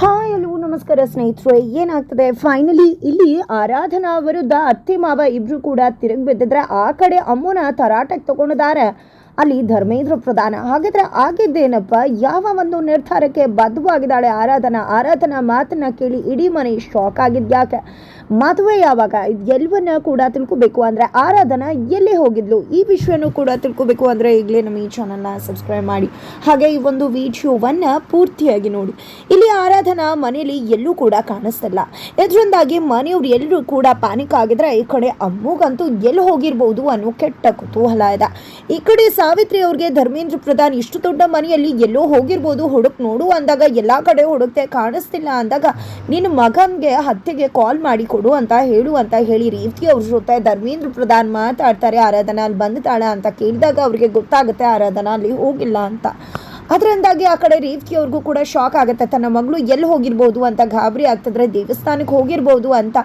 Hi hello ನಮಸ್ಕಾರ ಸ್ನೇಹಿತರೆ. ಏನಾಗ್ತದೆ? ಫೈನಲಿ ಇಲ್ಲಿ ಆರಾಧನಾ ವಿರುದ್ಧ ಅತ್ತೆ ಮಾವ ಇಬ್ರು ಕೂಡ ತಿರುಗಿ ಬಿದ್ದಿದ್ರೆ ಆ ಕಡೆ ಅಮ್ಮನ ತರಾಟಕ್ಕೆ ತಗೊಂಡಿದ್ದಾರೆ. ಅಲ್ಲಿ ಧರ್ಮೇಂದ್ರ ಪ್ರಧಾನ. ಹಾಗಿದ್ರೆ ಆಗಿದ್ದೇನಪ್ಪ? ಯಾವ ಒಂದು ನಿರ್ಧಾರಕ್ಕೆ ಬದ್ಧವಾಗಿದ್ದಾಳೆ? ಆರಾಧನಾ ಆರಾಧನಾ ಮಾತನ್ನ ಕೇಳಿ ಇಡೀ ಮನೆ ಶಾಕ್ ಆಗಿದ್ಯಾಕೆ? ಮದುವೆ ಯಾವಾಗ? ಎಲ್ಲವನ್ನ ಕೂಡ ತಿಳ್ಕೊಬೇಕು ಅಂದ್ರೆ ಆರಾಧನಾ ಎಲ್ಲಿ ಹೋಗಿದ್ಲು? ಈ ವಿಷಯನೂ ಕೂಡ ತಿಳ್ಕೊಬೇಕು ಅಂದ್ರೆ ಈಗಲೇ ನಮ್ಮ ಈ ಚಾನಲ್ನ ಸಬ್ಸ್ಕ್ರೈಬ್ ಮಾಡಿ. ಹಾಗೆ ಈ ಒಂದು ವಿಡಿಯೋವನ್ನ ಪೂರ್ತಿಯಾಗಿ ನೋಡಿ. ಇಲ್ಲಿ ಆರಾಧನಾ ಮನೆಯಲ್ಲಿ ಎಲ್ಲೂ ಕೂಡ ಕಾಣಿಸ್ತಿಲ್ಲ. ಇದರಿಂದಾಗಿ ಮನೆಯವ್ರು ಎಲ್ಲರೂ ಕೂಡ ಪ್ಯಾನಿಕ್ ಆಗಿದ್ರೆ ಈ ಕಡೆ ಅಮ್ಮಗಂತೂ ಎಲ್ಲಿ ಹೋಗಿರ್ಬೋದು ಅನ್ನೋ ಕೆಟ್ಟ ಕುತೂಹಲ ಇದೆ. ಈ ಕಡೆ ಸಾವಿತ್ರಿ ಅವ್ರಿಗೆ ಧರ್ಮೇಂದ್ರ ಪ್ರಧಾನ್ ಇಷ್ಟು ದೊಡ್ಡ ಮನೆಯಲ್ಲಿ ಎಲ್ಲೋ ಹೋಗಿರ್ಬೋದು, ಹುಡುಕ್ ನೋಡು ಅಂದಾಗ ಎಲ್ಲ ಕಡೆ ಹುಡುಕ್ತೆ ಕಾಣಿಸ್ತಿಲ್ಲ ಅಂದಾಗ ನಿನ್ನ ಮಗನ್ಗೆ ಹತ್ಯೆಗೆ ಕಾಲ್ ಮಾಡಿ ಕೊಡು ಅಂತ ಹೇಳು ಅಂತ ಹೇಳಿ ರೀತಿ ಅವ್ರ ಜೊತೆ ಧರ್ಮೇಂದ್ರ ಪ್ರಧಾನ್ ಮಾತಾಡ್ತಾರೆ ಆರಾಧನಾ ಅಲ್ಲಿ ಬಂದಿದ್ದಾಳ ಅಂತ ಕೇಳಿದಾಗ ಅವ್ರಿಗೆ ಗೊತ್ತಾಗುತ್ತೆ ಆರಾಧನಾ ಅಲ್ಲಿ ಹೋಗಿಲ್ಲ ಅಂತ. ಅದರಿಂದಾಗಿ ಆ ಕಡೆ ರೇವತಿ ಅವ್ರಿಗೂ ಕೂಡ ಶಾಕ್ ಆಗುತ್ತೆ, ತನ್ನ ಮಗಳು ಎಲ್ಲಿ ಹೋಗಿರ್ಬೋದು ಅಂತ ಗಾಬರಿ ಆಗ್ತದ್ರೆ ದೇವಸ್ಥಾನಕ್ಕೆ ಹೋಗಿರ್ಬೋದು ಅಂತ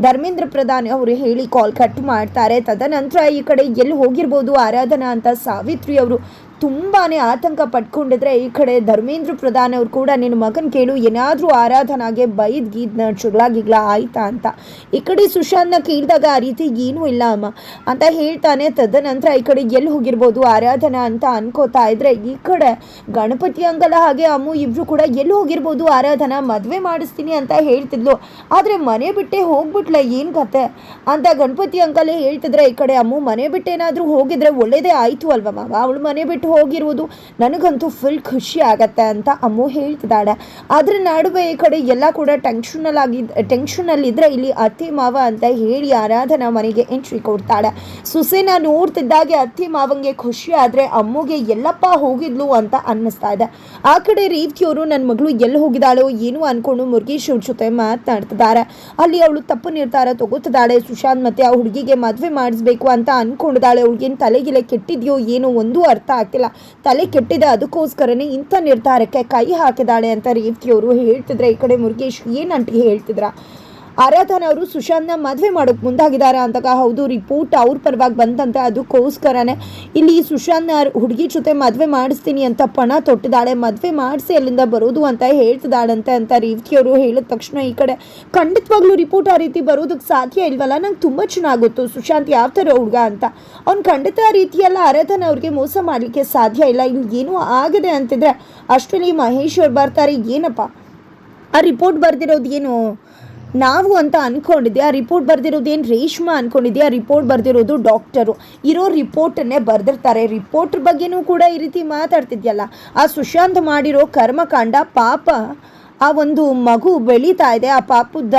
ಧರ್ಮೇಂದ್ರ ಪ್ರಧಾನ್ ಅವರು ಹೇಳಿ ಕಾಲ್ ಕಟ್ ಮಾಡ್ತಾರೆ. ತದನಂತರ ಈ ಕಡೆ ಎಲ್ಲಿ ಹೋಗಿರ್ಬೋದು ಆರಾಧನಾ ಅಂತ ಸಾವಿತ್ರಿ ಅವರು ತುಂಬಾನೇ ಆತಂಕ ಪಟ್ಕೊಂಡಿದ್ರೆ ಈ ಕಡೆ ಧರ್ಮೇಂದ್ರ ಪ್ರಧಾನ್ ಅವ್ರು ಕೂಡ ನಿನ್ನ ಮಗನ್ ಕೇಳು, ಏನಾದರೂ ಆರಾಧನಾಗೆ ಬೈದ್ ಗೀದ್ನ ಚುಗ್ಲಾಗಿಗ್ಲ ಗಿಗ್ಲ ಆಯ್ತಾ ಅಂತ. ಈ ಕಡೆ ಸುಶಾಂತ್ನ ಕೇಳಿದಾಗ ಆ ರೀತಿ ಏನೂ ಇಲ್ಲ ಅಮ್ಮ. ಅಂತ ಹೇಳ್ತಾನೆ, ತದನಂತರ ಈ ಕಡೆ ಎಲ್ಲಿ ಹೋಗಿರ್ಬೋದು, ಆರಾಧನಾ ಅಂತ ಅನ್ಕೋತಾ ಇದ್ರೆ ಈ ಕಡೆ ಗಣಪತಿ ಅಂಗಲ ಹಾಗೆ ಅಮ್ಮು ಇಬ್ರು ಕೂಡ ಎಲ್ಲಿ ಹೋಗಿರ್ಬೋದು, ಆರಾಧನಾ ಮದುವೆ ಮಾಡಿಸ್ತೀನಿ ಅಂತ ಹೇಳ್ತಿದ್ಲು. ಆದರೆ ಮನೆ ಬಿಟ್ಟೆ ಹೋಗ್ಬಿಟ್ಲ ಏನು ಕತೆ? ಅಂತ ಗಣಪತಿ ಅಂಕಲೇ ಹೇಳ್ತಿದ್ರೆ, ಈ ಕಡೆ ಅಮ್ಮು ಮನೆ ಬಿಟ್ಟೇನಾದರೂ ಹೋಗಿದ್ರೆ ಒಳ್ಳೇದೇ ಆಯಿತು ಅಲ್ವಾ ಮಾವ? ಅವಳು ಮನೆ ಬಿಟ್ಟು ಹೋಗಿರುವುದು ನನಗಂತೂ ಫುಲ್ ಖುಷಿ ಆಗತ್ತೆ ಅಂತ ಅಮ್ಮು ಹೇಳ್ತಿದ್ದಾಳೆ. ಆದರೆ ನಡುವೆ ಈ ಕಡೆ ಎಲ್ಲ ಕೂಡ ಟೆನ್ಷನಲ್ ಆಗಿದ್ದ ಟೆನ್ಷನಲ್ಲಿದ್ದರೆ ಇಲ್ಲಿ ಅತ್ತಿ ಮಾವ ಅಂತ ಹೇಳಿ ಆರಾಧನಾ ಮನೆಗೆ ಎಂಟ್ರಿ ಕೊಡ್ತಾಳೆ. ಸುಸೇನ ನೋಡ್ತಿದ್ದಾಗೆ ಅತ್ತಿ ಮಾವಂಗೆ ಖುಷಿ ಆದರೆ ಅಮ್ಮುಗೆ ಎಲ್ಲಪ್ಪ ಹೋಗಿದ್ಲು ಅಂತ ಅನ್ನಿಸ್ತಾ ಇದೆ. ಆ ಕಡೆ ರೀತಿಯವರು ನನ್ನ ಮಗಳು ಎಲ್ಲಿ ಹೋಗಿದ್ದಾಳೋ ಏನು ಅನ್ಕೊಂಡು ಮುರುಗೇಶ್ ಅವ್ರ ಜೊತೆ ಮಾತನಾಡ್ತಿದ್ದಾರೆ ಅಲ್ಲಿ ಅವಳು ತಪ್ಪು ನಿರ್ಧಾರ ತಗೋತಿದ್ದಾಳೆ. ಸುಶಾಂತ್ ಮತ್ತೆ ಆ ಹುಡುಗಿಗೆ ಮದುವೆ ಮಾಡಿಸ್ಬೇಕು ಅಂತ ಅನ್ಕೊಂಡಿದ್ದಾಳೆ. ಅವಳಿಗೇನು ತಲೆಗಿಲೆ ಕೆಟ್ಟಿದ್ಯೋ ಏನೋ ಒಂದು ಅರ್ಥ ತಲೆ ಕೆಟ್ಟಿದೆ, ಅದಕ್ಕೋಸ್ಕರನೇ ಇಂಥ ನಿರ್ಧಾರಕ್ಕೆ ಕೈ ಹಾಕಿದಾಳೆ ಅಂತ ರೇವತಿಯವರು ಹೇಳ್ತಿದ್ರೆ. ಈ ಕಡೆ ಮುರುಗೇಶ್ ಏನಂಟಿ ಹೇಳ್ತಿದ್ರ? ಆರಾಧನ ಅವರು ಸುಶಾಂತ್ನ ಮದುವೆ ಮಾಡೋಕೆ ಮುಂದಾಗಿದ್ದಾರೆ ಅಂತ ಹೌದು ರಿಪೋರ್ಟ್ ಅವ್ರ ಪರವಾಗಿ ಬಂದಂತೆ ಅದಕ್ಕೋಸ್ಕರನೇ ಇಲ್ಲಿ ಸುಶಾಂತ್ನ ಹುಡುಗಿ ಜೊತೆ ಮದುವೆ ಮಾಡಿಸ್ತೀನಿ ಅಂತ ಪಣ ತೊಟ್ಟಿದ್ದಾಳೆ. ಮದುವೆ ಮಾಡಿಸಿ ಅಲ್ಲಿಂದ ಬರೋದು ಅಂತ ಹೇಳ್ತಿದ್ದಾಳಂತೆ ಅಂತ ರೇವತಿಯವರು ಹೇಳಿದ ತಕ್ಷಣ ಈ ಕಡೆ. ಖಂಡಿತವಾಗ್ಲೂ ರಿಪೋರ್ಟ್ ಆ ರೀತಿ ಬರೋದಕ್ಕೆ ಸಾಧ್ಯ ಇಲ್ವಲ್ಲ? ನಂಗೆ ತುಂಬ ಚೆನ್ನಾಗಿ ಸುಶಾಂತ್ ಯಾವ ಥರ ಹುಡುಗ ಅಂತ. ಅವ್ನು ಖಂಡಿತ ರೀತಿಯೆಲ್ಲ ಆರಾಧನ ಅವ್ರಿಗೆ ಮೋಸ ಮಾಡಲಿಕ್ಕೆ ಸಾಧ್ಯ ಇಲ್ಲ. ಇಲ್ಲಿ ಏನೂ ಆಗಿದೆ ಅಂತಿದ್ರೆ ಅಷ್ಟರಲ್ಲಿ ಮಹೇಶ್ ಅವ್ರು ಬರ್ತಾರೆ. ಏನಪ್ಪ? ಆ ರಿಪೋರ್ಟ್ ಬರ್ದಿರೋದು ಏನು? ನಾವು ಅಂತ ಅನ್ಕೊಂಡಿದ್ದೆ, ಆ ರಿಪೋರ್ಟ್ ಬರ್ದಿರೋದು ಏನು ರೇಷ್ಮಾ ಅನ್ಕೊಂಡಿದ್ದೆ, ಆ ರಿಪೋರ್ಟ್ ಬರ್ದಿರೋದು ಡಾಕ್ಟರು ಇರೋ ರಿಪೋರ್ಟನ್ನೇ ಬರೆದಿರ್ತಾರೆ. ರಿಪೋರ್ಟ್ರ್ ಬಗ್ಗೆನೂ ಕೂಡ ಈ ರೀತಿ ಮಾತಾಡ್ತಿದ್ಯಲ್ಲ. ಆ ಸುಶಾಂತ್ ಮಾಡಿರೋ ಕರ್ಮಕಾಂಡ ಪಾಪ ಆ ಒಂದು ಮಗು ಬೆಳೀತಾ ಇದೆ, ಆ ಪಾಪದ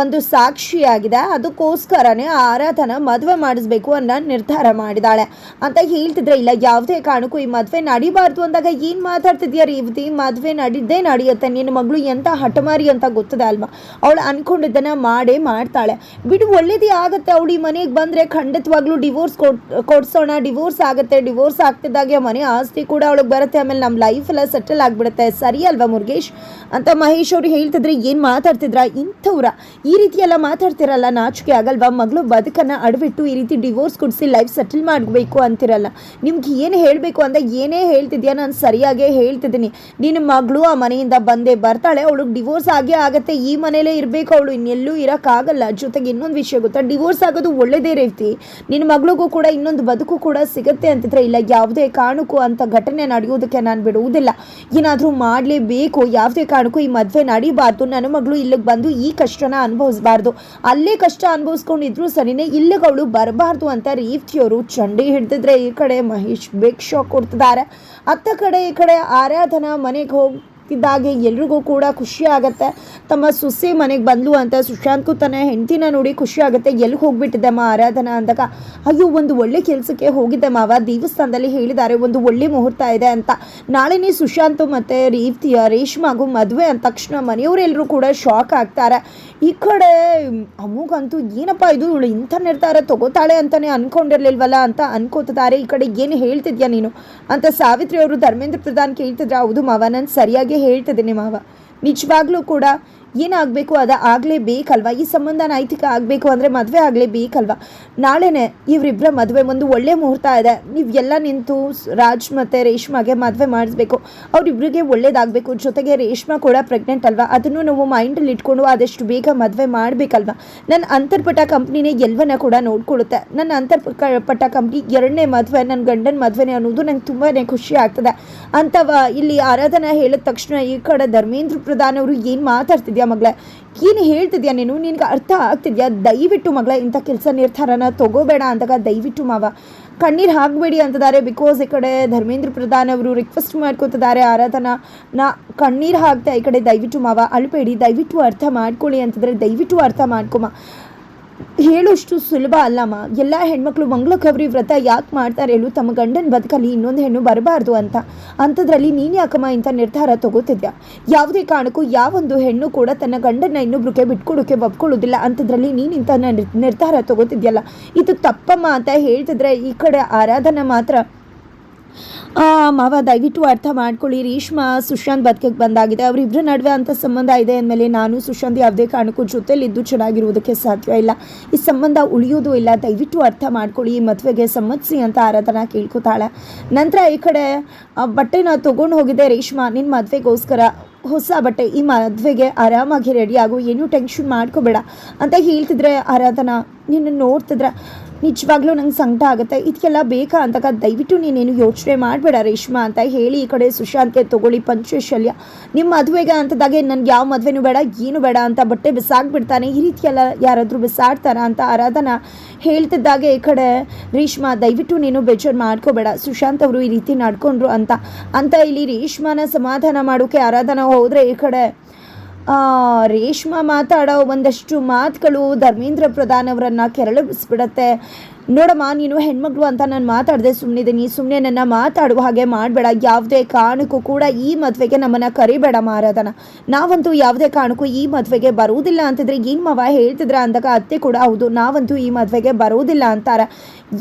ಒಂದು ಸಾಕ್ಷಿಯಾಗಿದೆ. ಅದಕ್ಕೋಸ್ಕರನೇ ಆರಾಧನ ಮದುವೆ ಮಾಡಿಸ್ಬೇಕು ಅನ್ನೋ ನಿರ್ಧಾರ ಮಾಡಿದಾಳೆ ಅಂತ ಹೇಳ್ತಿದ್ರೆ, ಇಲ್ಲ, ಯಾವುದೇ ಕಾರಣಕ್ಕೂ ಈ ಮದುವೆ ನಡಿಬಾರ್ದು ಅಂದಾಗ ಏನು ಮಾತಾಡ್ತಿದ್ಯಾ ರೇವತಿ? ಮದುವೆ ನಡಿದ್ದೇ ನಡೆಯುತ್ತೆ. ನಿನ್ನ ಮಗಳು ಎಂಥ ಹಠಮಾರಿ ಅಂತ ಗೊತ್ತದೆ ಅಲ್ವಾ? ಅವಳು ಅನ್ಕೊಂಡಿದ್ದನ್ನ ಮಾಡೇ ಮಾಡ್ತಾಳೆ. ಬಿಡು, ಒಳ್ಳೇದೇ ಆಗುತ್ತೆ. ಅವಳು ಈ ಮನೆಗೆ ಬಂದರೆ ಖಂಡಿತವಾಗ್ಲೂ ಡಿವೋರ್ಸ್ ಕೊಡ್, ಕೊಡ್ಸೋಣ. ಡಿವೋರ್ಸ್ ಆಗುತ್ತೆ. ಡಿವೋರ್ಸ್ ಆಗ್ತಿದ್ದಾಗೆ ಮನೆ ಆಸ್ತಿ ಕೂಡ ಅವಳಿಗೆ ಬರುತ್ತೆ. ಆಮೇಲೆ ನಮ್ಮ ಲೈಫ್ ಎಲ್ಲ ಸೆಟಲ್ ಆಗಿಬಿಡುತ್ತೆ. ಸರಿ ಅಲ್ವಾ ಮುರುಗೇಶ್? ಅಂತ ಮಹೇಶ್ ಅವರು ಹೇಳ್ತಿದ್ರೆ, ಏನು ಮಾತಾಡ್ತಿದ್ರ? ಇಂಥವ್ರ. ಈ ರೀತಿ ಎಲ್ಲ ಮಾತಾಡ್ತಿರಲ್ಲ, ನಾಚಿಕೆ ಆಗಲ್ವಾ? ಮಗಳು ಬದುಕನ್ನು ಅಡವಿಟ್ಟು ಈ ರೀತಿ ಡಿವೋರ್ಸ್ ಕೊಡಿಸಿ ಲೈಫ್ ಸೆಟಲ್ ಮಾಡಬೇಕು ಅಂತಿರಲ್ಲ. ನಿಮ್ಗೆ ಏನು ಹೇಳಬೇಕು ಅಂತ ಏನೇ ಹೇಳ್ತಿದ್ಯಾ? ನಾನು ಸರಿಯಾಗೇ ಹೇಳ್ತಿದ್ದೀನಿ. ನಿನ್ನ ಮಗಳು ಆ ಮನೆಯಿಂದ ಬಂದೇ ಬರ್ತಾಳೆ, ಅವಳು ಡಿವೋರ್ಸ್ ಆಗೇ ಆಗತ್ತೆ. ಈ ಮನೇಲೇ ಇರಬೇಕು ಅವಳು, ಇನ್ನೆಲ್ಲೂ ಇರೋಕ್ಕಾಗಲ್ಲ ಜೊತೆಗೆ ಇನ್ನೊಂದು ವಿಷಯ ಗೊತ್ತಾ? ಡಿವೋರ್ಸ್ ಆಗೋದು ಒಳ್ಳೆಯದೇ ರೀತಿ. ನಿನ್ನ ಮಗಳಿಗೂ ಕೂಡ ಇನ್ನೊಂದು ಬದುಕು ಕೂಡ ಸಿಗುತ್ತೆ ಅಂತಿದ್ರೆ ಇಲ್ಲ, ಯಾವುದೇ ಕಾರಣಕ್ಕೂ ಅಂತ ಘಟನೆ ನಡೆಯೋದಕ್ಕೆ ನಾನು ಬಿಡುವುದಿಲ್ಲ. ಏನಾದರೂ ಮಾಡಲೇಬೇಕು, ಯಾವುದೇ ಕಾರಣಕ್ಕೂ ಈ ಮದುವೆ ನಡಿಬಾರ್ದು. ನನ್ನ ಮಗಳು ಇಲ್ಲಿಗೆ ಬಂದು ಈ ಕಷ್ಟನ ಅನುಭವಿಸಬಾರ್ದು. ಅಲ್ಲೇ ಕಷ್ಟ ಅನುಭವಿಸ್ಕೊಂಡಿದ್ರು ಸರಿನೇ ಇಲ್ಲಿಗೆ ಅವಳು ಬರಬಾರ್ದು ಅಂತ ರೀತಿಯವರು ಚಂಡಿ ಹಿಡ್ದಿದ್ರೆ ಈ ಕಡೆ ಮಹೇಶ್ ಬೇಕ್ ಶಾಕ್ ಕೊಡ್ತಿದ್ದಾರೆ. ಅತ್ತ ಕಡೆ ಈ ಕಡೆ ಆರಾಧನಾ ಮನೆಗೆ ಹೋಗಿ ಇದ್ದಾಗೆ ಎಲ್ರಿಗೂ ಕೂಡ ಖುಷಿ ಆಗುತ್ತೆ. ತಮ್ಮ ಸುಸಿ ಮನೆಗೆ ಬಂದ್ಲು ಅಂತ ಸುಶಾಂತ್ಗೂ ತನ್ನ ಹೆಂಡತಿನ ನೋಡಿ ಖುಷಿ ಆಗುತ್ತೆ. ಎಲ್ಲಿ ಹೋಗ್ಬಿಟ್ಟಿದ್ದಮ್ಮ ಆರಾಧನಾ ಅಂದಾಗ. ಅಯ್ಯೋ, ಒಂದು ಒಳ್ಳೆ ಕೆಲಸಕ್ಕೆ ಹೋಗಿದ್ದೆ ಮಾವ. ದೇವಸ್ಥಾನದಲ್ಲಿ ಹೇಳಿದ್ದಾರೆ, ಒಂದು ಒಳ್ಳೆ ಮುಹೂರ್ತ ಇದೆ ಅಂತ. ನಾಳೆನೇ ಸುಶಾಂತ್ ಮತ್ತು ರೀತಿಯ ರೇಷ್ಮಾಗೂ ಮದುವೆ ಅಂದ ತಕ್ಷಣ ಮನೆಯವರೆಲ್ಲರೂ ಕೂಡ ಶಾಕ್ ಆಗ್ತಾರೆ. ಈ ಕಡೆ ಅಮ್ಮಗಂತೂ ಏನಪ್ಪ ಇದು? ಇವಳು ಇಂಥ ನಿರ್ಧಾರ ತಗೋತಾಳೆ ಅಂತಲೇ ಅನ್ಕೊಂಡಿರ್ಲಿಲ್ವಲ್ಲ ಅಂತ ಅನ್ಕೋತಿದ್ದಾರೆ. ಈ ಕಡೆ ಏನು ಹೇಳ್ತಿದ್ಯಾ ನೀನು? ಅಂತ ಸಾವಿತ್ರಿ ಅವರು ಧರ್ಮೇಂದ್ರ ಪ್ರಧಾನ್ ಕೇಳ್ತಿದ್ರೆ. ಹೌದು ಮಾವ, ನಾನು ಸರಿಯಾಗಿ ಹೇಳ್ತಿದ್ದೀನಿ ಮಾವ. ನಿಜವಾಗ್ಲೂ ಕೂಡ ಏನಾಗಬೇಕು ಅದು ಆಗಲೇಬೇಕಲ್ವಾ ಈ ಸಂಬಂಧ ನೈತಿಕ ಆಗಬೇಕು ಅಂದರೆ ಮದುವೆ ಆಗಲೇಬೇಕಲ್ವಾ ನಾಳೆನೇ ಇವರಿಬ್ಬರ ಮದುವೆ ಒಂದು ಒಳ್ಳೆ ಮುಹೂರ್ತ ಇದೆ. ನೀವು ಎಲ್ಲ ನಿಂತು ರಾಜ್ ಮತ್ತು ರೇಷ್ಮಾಗೆ ಮದುವೆ ಮಾಡಿಸ್ಬೇಕು. ಅವರಿಬ್ಬರಿಗೆ ಒಳ್ಳೇದಾಗಬೇಕು. ಜೊತೆಗೆ ರೇಷ್ಮಾ ಕೂಡ ಪ್ರೆಗ್ನೆಂಟ್ ಅಲ್ವಾ? ಅದನ್ನು ನಾವು ಮೈಂಡಲ್ಲಿ ಇಟ್ಕೊಂಡು ಆದಷ್ಟು ಬೇಗ ಮದುವೆ ಮಾಡಬೇಕಲ್ವಾ? ನನ್ನ ಅಂತರ್ಪಟ್ಟ ಕಂಪ್ನಿನೇ ಎಲ್ಲವನ್ನ ಕೂಡ ನೋಡ್ಕೊಳ್ಳುತ್ತೆ. ನನ್ನ ಅಂತರ್ಪಟ ಕಂಪ್ನಿ ಎರಡನೇ ಮದುವೆ ನನ್ನ ಗಂಡನ ಮದುವೆನೇ ಅನ್ನೋದು ನಂಗೆ ತುಂಬಾ ಖುಷಿ ಆಗ್ತದೆ. ಅಂತವ ಇಲ್ಲಿ ಆರಾಧನಾ ಹೇಳಿದ ತಕ್ಷಣ ಈ ಕಡೆ ಧರ್ಮೇಂದ್ರ ಪ್ರಧಾನ್ ಅವರು ಏನು ಮಾತಾಡ್ತಿದ್ಯಾ ಮಗಳೇ ಏನು ಹೇಳ್ತಿದ್ಯಾ ನೀನು? ನಿನಗೆ ಅರ್ಥ ಆಗ್ತಿದ್ಯಾ? ದಯವಿಟ್ಟು ಮಗಳೇ ಇಂಥ ಕೆಲಸ ನಿರ್ಧಾರನ ತಗೋಬೇಡ ಅಂದಾಗ ದಯವಿಟ್ಟು ಮಾವ. ಕಣ್ಣೀರು ಹಾಕಬೇಡಿ ಅಂತಿದ್ದಾರೆ ಬಿಕಾಸ್ ಈ ಕಡೆ ಧರ್ಮೇಂದ್ರ ಪ್ರಧಾನ್ ಅವರು ರಿಕ್ವೆಸ್ಟ್ ಮಾಡ್ಕೋತಿದ್ದಾರೆ ಆರಾಧನಾ. ನಾ ಕಣ್ಣೀರು ಹಾಕ್ತಾ ಈ ಕಡೆ ದಯವಿಟ್ಟು ಮಾವ. ಅಳ್ಬೇಡಿ, ದಯವಿಟ್ಟು ಅರ್ಥ ಮಾಡ್ಕೊಳ್ಳಿ ಅಂತಂದರೆ ದಯವಿಟ್ಟು ಅರ್ಥ ಮಾಡ್ಕೊಮ್ಮ ಹೇಳುವಷ್ಟು ಸುಲಭ ಅಲ್ಲಮ್ಮ. ಎಲ್ಲ ಹೆಣ್ಮಕ್ಳು ಮಂಗಳಗೌರಿ ವ್ರತ ಯಾಕೆ ಮಾಡ್ತಾರೆ ಹೇಳು. ತಮ್ಮ ಗಂಡನ ಬದುಕಲ್ಲಿ ಇನ್ನೊಂದು ಹೆಣ್ಣು ಬರಬಾರ್ದು ಅಂತ. ಅಂಥದ್ರಲ್ಲಿ ನೀನು ಯಾಕಮ್ಮ ಇಂಥ ನಿರ್ಧಾರ ತಗೋತಿದ್ಯಾ? ಯಾವುದೇ ಕಾರಣಕ್ಕೂ ಯಾವೊಂದು ಹೆಣ್ಣು ಕೂಡ ತನ್ನ ಗಂಡನ ಇನ್ನೊಬ್ರಿಗೆ ಬಿಟ್ಕೊಡೋಕೆ ಒಪ್ಕೊಳ್ಳೋದಿಲ್ಲ. ಅಂಥದ್ರಲ್ಲಿ ನೀನು ಇಂಥ ನಿರ್- ನಿರ್ಧಾರ ತಗೋತಿದ್ಯಲ್ಲ. ಇದು ತಪ್ಪಮ್ಮ ಅಂತ ಹೇಳ್ತಿದ್ರೆ ಈ ಕಡೆ ಆರಾಧನೆ ಮಾತ್ರ ಮಾವ, ದಯವಿಟ್ಟು ಅರ್ಥ ಮಾಡ್ಕೊಳ್ಳಿ. ರೇಷ್ಮಾ, ಸುಶಾಂತ್ ಬದುಕಕ್ಕೆ ಬಂದಾಗಿದೆ. ಅವರಿಬ್ಬರ ನಡುವೆ ಅಂತ ಸಂಬಂಧ ಇದೆ ಅಂದಮೇಲೆ ನಾನು ಸುಶಾಂತ್ ಯಾವುದೇ ಕಾರಣಕ್ಕೂ ಜೊತೆಲಿದ್ದು ಚೆನ್ನಾಗಿರುವುದಕ್ಕೆ ಸಾಧ್ಯ ಇಲ್ಲ. ಈ ಸಂಬಂಧ ಉಳಿಯೋದು ಇಲ್ಲ. ದಯವಿಟ್ಟು ಅರ್ಥ ಮಾಡ್ಕೊಳ್ಳಿ. ಈ ಮದುವೆಗೆ ಸಮ್ಮತಿಸಿ ಅಂತ ಆರಾಧನಾ ಕೇಳ್ಕೊತಾಳೆ. ನಂತರ ಈ ಕಡೆ ಬಟ್ಟೆನ ತೊಗೊಂಡು ಹೋಗಿದೆ ರೇಷ್ಮಾ. ನಿನ್ನ ಮದುವೆಗೋಸ್ಕರ ಹೊಸ ಬಟ್ಟೆ, ಈ ಮದುವೆಗೆ ಆರಾಮಾಗಿ ರೆಡಿ ಆಗು. ಏನೂ ಟೆನ್ಷನ್ ಮಾಡ್ಕೋಬೇಡ. ಅಂತ ಹೇಳ್ತಿದ್ರೆ ಆರಾಧನಾ, ನಿನ್ನ ನೋಡ್ತಿದ್ರೆ ನಿಜವಾಗ್ಲೂ ನಂಗೆ ಸಂಕಟ ಆಗುತ್ತೆ. ಇದಕ್ಕೆಲ್ಲ ಬೇಕಾ ಅಂತಾಗ ದಯವಿಟ್ಟು ನೀನೇನು ಯೋಚನೆ ಮಾಡಬೇಡ ರೇಷ್ಮಾ ಅಂತ ಹೇಳಿ ಈ ಕಡೆ ಸುಶಾಂತ್ಗೆ ತಗೊಳ್ಳಿ ಪಂಚಶಲ್ಯ. ನಿಮ್ಮ ಮದುವೆಗೆ ಅಂತದಾಗೆ ನನಗೆ ಯಾವ ಮದುವೆನೂ ಬೇಡ, ಏನು ಬೇಡ ಅಂತ ಬಟ್ಟೆ ಬಿಸಾಕ್ಬಿಡ್ತಾನೆ. ಈ ರೀತಿ ಎಲ್ಲ ಯಾರಾದರೂ ಬಿಸಾಡ್ತಾರ ಅಂತ ಆರಾಧನ ಹೇಳ್ತಿದ್ದಾಗೆ ಈ ಕಡೆ. ರೇಷ್ಮಾ, ದಯವಿಟ್ಟು ನೀನು ಬೇಜಾರು ಮಾಡ್ಕೋಬೇಡ. ಸುಶಾಂತ್ ಅವರು ಈ ರೀತಿ ನಡ್ಕೊಂಡ್ರು ಅಂತ. ಅಂತ ಇಲ್ಲಿ ರೇಷ್ಮಾನ ಸಮಾಧಾನ ಮಾಡೋಕ್ಕೆ ಆರಾಧನ ಹೋದರೆ ಈ ಕಡೆ. ರೇಷ್ಮಾ ಮಾತಾಡೋ ಒಂದಷ್ಟು ಮಾತುಗಳು ಧರ್ಮೇಂದ್ರ ಪ್ರಧಾನ್ ಅವರನ್ನು ಕೆರಳಿಸ್ಬಿಡತ್ತೆ. ನೋಡಮ್ಮ, ನೀನು ಹೆಣ್ಮಗಳು ಅಂತ ನಾನು ಮಾತಾಡದೆ ಸುಮ್ಮನಿದ್ದೀನಿ ಸುಮ್ಮನೆ ನನ್ನ ಮಾತಾಡುವ ಹಾಗೆ ಮಾಡಬೇಡ. ಯಾವುದೇ ಕಾರಣಕ್ಕೂ ಕೂಡ ಈ ಮದುವೆಗೆ ನಮ್ಮನ್ನು ಕರಿಬೇಡ ಮಾರಾಧನ ನಾವಂತೂ ಯಾವುದೇ ಕಾರಣಕ್ಕೂ ಈ ಮದುವೆಗೆ ಬರುವುದಿಲ್ಲ ಅಂತಿದ್ರೆ ಏನು ಹೇಳ್ತಿದ್ರ ಅಂದಾಗ ಅತ್ತೆ ಕೂಡ ಹೌದು, ನಾವಂತೂ ಈ ಮದುವೆಗೆ ಬರುವುದಿಲ್ಲ ಅಂತಾರೆ.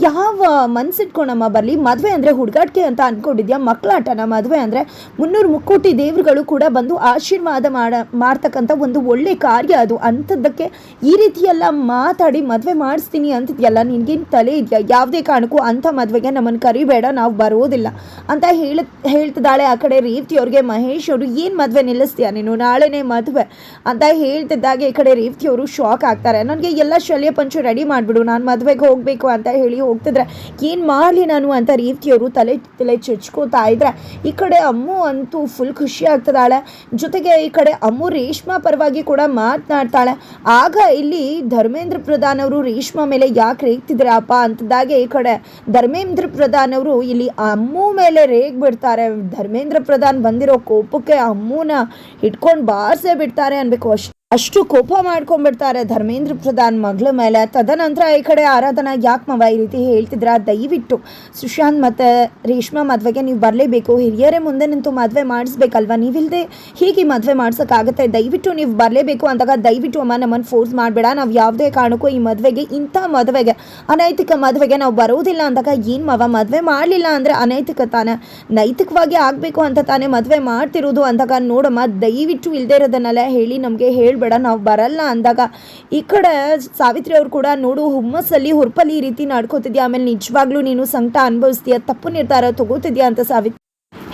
ಯಾವ ಮನ್ಸಿಟ್ಕೊಂಡಮ್ಮ ಬರಲಿ? ಮದುವೆ ಅಂದರೆ ಹುಡುಗಾಟಿಕೆ ಅಂತ ಅಂದ್ಕೊಂಡಿದ್ಯಾ ಮಕ್ಕಳಾಟನ ಮದುವೆ ಅಂದರೆ ಮುನ್ನೂರು ಮುಕ್ಕೋಟಿ ದೇವರುಗಳು ಕೂಡ ಬಂದು ಆಶೀರ್ವಾದ ಮಾಡ ಮಾಡ್ತಕ್ಕಂಥ ಒಂದು ಒಳ್ಳೆ ಕಾರ್ಯ ಅದು. ಅಂಥದ್ದಕ್ಕೆ ಈ ರೀತಿಯೆಲ್ಲ ಮಾತಾಡಿ ಮದುವೆ ಮಾಡಿಸ್ತೀನಿ ಅಂತಿದ್ಯಲ್ಲ, ನಿನ್ಗೇನು ತಲೆ ಇದೆಯಾ ಯಾವುದೇ ಕಾರಣಕ್ಕೂ ಅಂಥ ಮದುವೆಗೆ ನಮ್ಮನ್ನು ಕರಿಬೇಡ, ನಾವು ಬರೋದಿಲ್ಲ ಅಂತ ಹೇಳ, ಹೇಳ್ತಿದ್ದಾಳೆ ಆ ಕಡೆ ರೇವತಿ ಅವ್ರಿಗೆ. ಮಹೇಶ್ ಅವರು, ಏನು ಮದುವೆ ನಿಲ್ಲಿಸ್ತೀಯ ನೀನು? ನಾಳೆನೇ ಮದುವೆ ಅಂತ ಹೇಳ್ತಿದ್ದಾಗೆ ಈ ಕಡೆ ರೇವತಿ ಅವರು ಶಾಕ್ ಆಗ್ತಾರೆ. ನನಗೆ ಎಲ್ಲ ಶಲ್ಯ ಪಂಚು ರೆಡಿ ಮಾಡಿಬಿಡು, ನಾನು ಮದುವೆಗೆ ಹೋಗಬೇಕು ಅಂತ ಹೇಳಿ ಹೋಗ್ತಿದ್ರೆ, ಏನು ಮಾಡಲಿ ನಾನು? ಅಂತ ರೇವತಿಯವರು ತಲೆ ತಲೆ ಚುಚ್ಕೋತಾ ಇದ್ರೆ, ಈ ಕಡೆ ಅಮ್ಮು ಅಂತೂ ಫುಲ್ ಖುಷಿ ಆಗ್ತದಾಳೆ ಜೊತೆಗೆ ಈ ಕಡೆ ಅಮ್ಮು ರೇಷ್ಮಾ ಪರವಾಗಿ ಕೂಡ ಮಾತನಾಡ್ತಾಳೆ. ಆಗ ಇಲ್ಲಿ ಧರ್ಮೇಂದ್ರ ಪ್ರಧಾನ್ ಅವರು ರೇಷ್ಮಾ ಮೇಲೆ ಯಾಕೆ ರೇಗ್ತಿದ್ರೆ ಅಂತದಾಗೆ ಈ ಕಡೆ ಧರ್ಮೇಂದ್ರ ಪ್ರಧಾನ್ ಅವರು ಇಲ್ಲಿ ಅಮ್ಮು ಮೇಲೆ ರೇಗ್ ಬಿಡ್ತಾರೆ. ಧರ್ಮೇಂದ್ರ ಪ್ರಧಾನ್ ಬಂದಿರೋ ಕೋಪಕ್ಕೆ ಅಮ್ಮುನ ಇಟ್ಕೊಂಡು ಬಾರಿಸೇ ಬಿಡ್ತಾರೆ ಅನ್ಬೇಕು ಅಷ್ಟು. ಅಷ್ಟು ಕೋಪ ಮಾಡ್ಕೊಂಡ್ಬಿಡ್ತಾರೆ ಧರ್ಮೇಂದ್ರ ಪ್ರಧಾನ್ ಮಗಳ ಮೇಲೆ. ತದನಂತರ ಈ ಕಡೆ ಆರಾಧನಾ ಯಾಕೆ ಮವ ಈ ರೀತಿ ಹೇಳ್ತಿದ್ರ? ದಯವಿಟ್ಟು ಸುಶಾಂತ್ ಮತ್ತು ರೇಷ್ಮಾ ಮದುವೆಗೆ ನೀವು ಬರಲೇಬೇಕು. ಹಿರಿಯರೇ ಮುಂದೆ ನಿಂತು ಮದುವೆ ಮಾಡಿಸ್ಬೇಕಲ್ವಾ? ನೀವಿಲ್ಲದೆ ಹೀಗೆ ಮದುವೆ ಮಾಡ್ಸೋಕ್ಕಾಗತ್ತೆ? ದಯವಿಟ್ಟು ನೀವು ಬರಲೇಬೇಕು ಅಂದಾಗ ದಯವಿಟ್ಟು ಅಮ್ಮ ನಮ್ಮನ್ನು ಫೋರ್ಸ್ ಮಾಡಬೇಡ. ನಾವು ಯಾವುದೇ ಕಾರಣಕ್ಕೂ ಈ ಮದುವೆಗೆ, ಇಂಥ ಮದುವೆಗೆ, ಅನೈತಿಕ ಮದುವೆಗೆ ನಾವು ಬರೋದಿಲ್ಲ ಅಂದಾಗ ಏನು ಮವ? ಮದುವೆ ಮಾಡಲಿಲ್ಲ ಅಂದರೆ ಅನೈತಿಕ ತಾನೆ? ನೈತಿಕವಾಗಿ ಆಗಬೇಕು ಅಂತ ತಾನೇ ಮದುವೆ ಮಾಡ್ತಿರೋದು ಅಂದಾಗ ನೋಡಮ್ಮ, ದಯವಿಟ್ಟು ಇಲ್ಲದೇ ಇರೋದನ್ನೆಲ್ಲ ಹೇಳಿ ನಮಗೆ ಹೇಳಬೇಡ ನಾವು ಬರಲ್ಲ ಅಂದಾಗ ಈ ಕಡೆ ಸಾವಿತ್ರಿ ಅವ್ರು ಕೂಡ ನೋಡು ಹುಮ್ಮಸ್ಸಲ್ಲಿ ಹುರ್ಪಲ್ಲಿ ಈ ರೀತಿ ನಡ್ಕೋತಿದ್ಯಾ, ಆಮೇಲೆ ನಿಜವಾಗ್ಲೂ ನೀನು ಸಂಕಟ ಅನುಭವಿಸ್ತೀಯ, ತಪ್ಪು ನಿರ್ಧಾರ ತಗೋತಿದ್ಯಾ ಅಂತ ಸಾವಿತ್ರಿ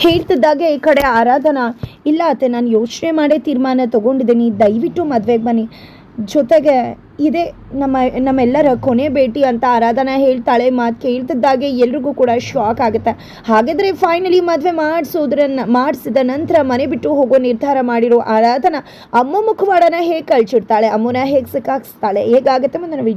ಹೇಳ್ತಿದ್ದಾಗೆ ಈ ಕಡೆ ಆರಾಧನಾ. ಇಲ್ಲ ಅತ್ತೆ, ನಾನು ಯೋಚನೆ ಮಾಡೇ ತೀರ್ಮಾನ ತಗೊಂಡಿದ್ದೀನಿ, ದಯವಿಟ್ಟು ಮದುವೆಗೆ ಬನ್ನಿ. ಜೊತೆಗೆ ಇದೇ ನಮ್ಮ, ನಮ್ಮೆಲ್ಲರ ಕೊನೆ ಭೇಟಿ ಅಂತ ಆರಾಧನಾ ಹೇಳ್ತಾಳೆ, ಮಾತು ಕೇಳ್ತಿದ್ದಾಗೆ ಎಲ್ರಿಗೂ ಕೂಡ ಶಾಕ್ ಆಗುತ್ತೆ. ಹಾಗಿದ್ರೆ ಫೈನಲಿ ಮದುವೆ ಮಾಡಿಸೋದ್ರನ್ನ, ಮಾಡಿಸಿದ ನಂತರ ಮನೆ ಬಿಟ್ಟು ಹೋಗೋ ನಿರ್ಧಾರ ಮಾಡಿರೋ ಆರಾಧನಾ ಅಮ್ಮ ಮುಖವಾಡನ ಹೇಗೆ ಕಳ್ಚಿಡ್ತಾಳೆ, ಅಮ್ಮನ ಹೇಗೆ ಸಿಕ್ಕಾಕ್ಸ್ತಾಳೆ, ಹೇಗಾಗುತ್ತೆ ಮುಂದಿನ